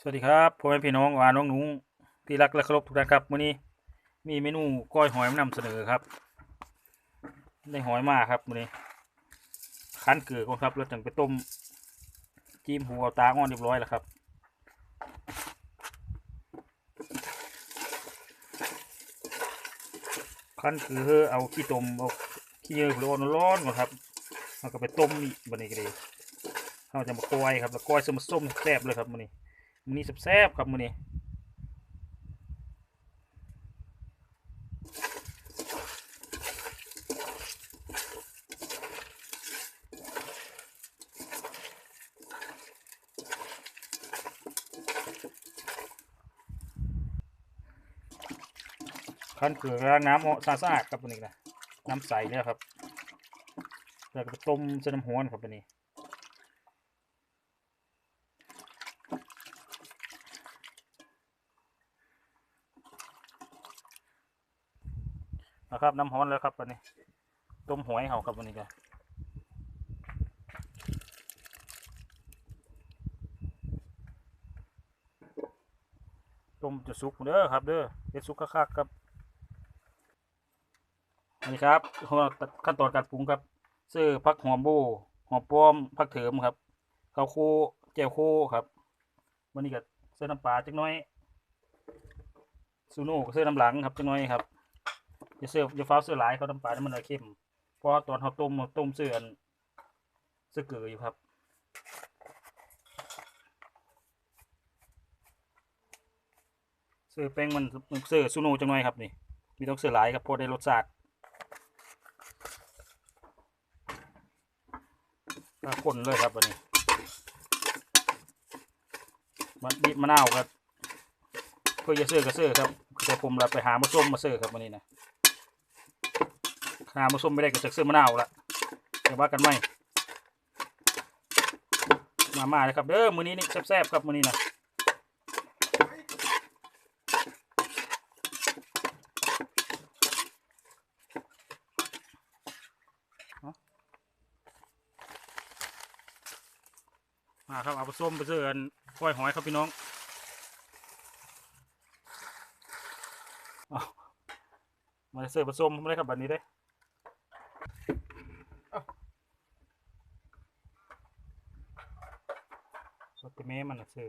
สวัสดีครับพ่อแม่พี่น้องว่าน้องหนูที่รักและเคารพทุกท่านครับมื้อนี้มีเมนูก้อยหอยมานำเสนอครับ ได้หอยมาครับมื้อนี้คั้นเกลือก่อนครับแล้วจังไปต้มจิ้มหัวตาอ่อนเรียบร้อยแล้วครับคั้นเกลือเอาขี้ต้มเอาขี้เยื่อร้อนร้อนก่อนครับแล้วก็ไปต้มอีกบันนี้ก็ดีเราจะมาก้อยครับแล้วก้อยส้มส้มๆแซ่บเลยครับมื้อนี้ มือนี้แซ่บๆครับมือนี้ขั้นเกลือล้างน้ำเอาสะอาดครับมื้อนี้นะน้ำใสเนี่ยครับแล้วก็ต้มเส้นน้ำห้อนครับมื้อนี้ นะครับ น้ำฮ้อนแล้วครับวันนี้ ต้มหอยเขาครับวันนี้กันต้มจะสุกเด้อครับเด้อเฮ็ดสุกคักๆครับนี่ครับขั้นตอนการปรุงครับซื้อผักหอมโบหอมป้อมผักเถิมครับข้าวโคแจ่วโคครับวันนี้ก็เสื้อน้ำปลาจักหน้อยซูโน่ก็เสื้อน้ำหลังครับจักหน้อยครับ อย่าเสิร์ฟอย่าฟ้าเสื้อหลายเขาน้ำปลาน้ำมันเอาเข้มเพราะตอนเขาต้มต้มเสือนเสือเกลืออยู่ครับเสือแป้งมันเสือซูโน่จังหน่อยครับนี่มีต้องเสือหลายครับพอได้รสชาติคนเลยครับวันนี้มันบีบมะนาวครับเพื่อจะเสื้อกับเสื้อครับแต่ผมเราไปหามาส้มมาเสื้อครับวันนี้นะ หามาส้มไม่ได้ก็จากซื้อมะนาวละเดี๋ยวว่ากันไหมมามาเลยครับเด้อมื้อนี้นี่แซ่บๆครับมื้อนี้นะมาครับเอาไปส้มไปเสื้อนก้อยหอยครับพี่น้องอมาเสื้อผสมไม่ได้ครับแบบนี้เด้ สดแต่แม่มันน่ะซื้อ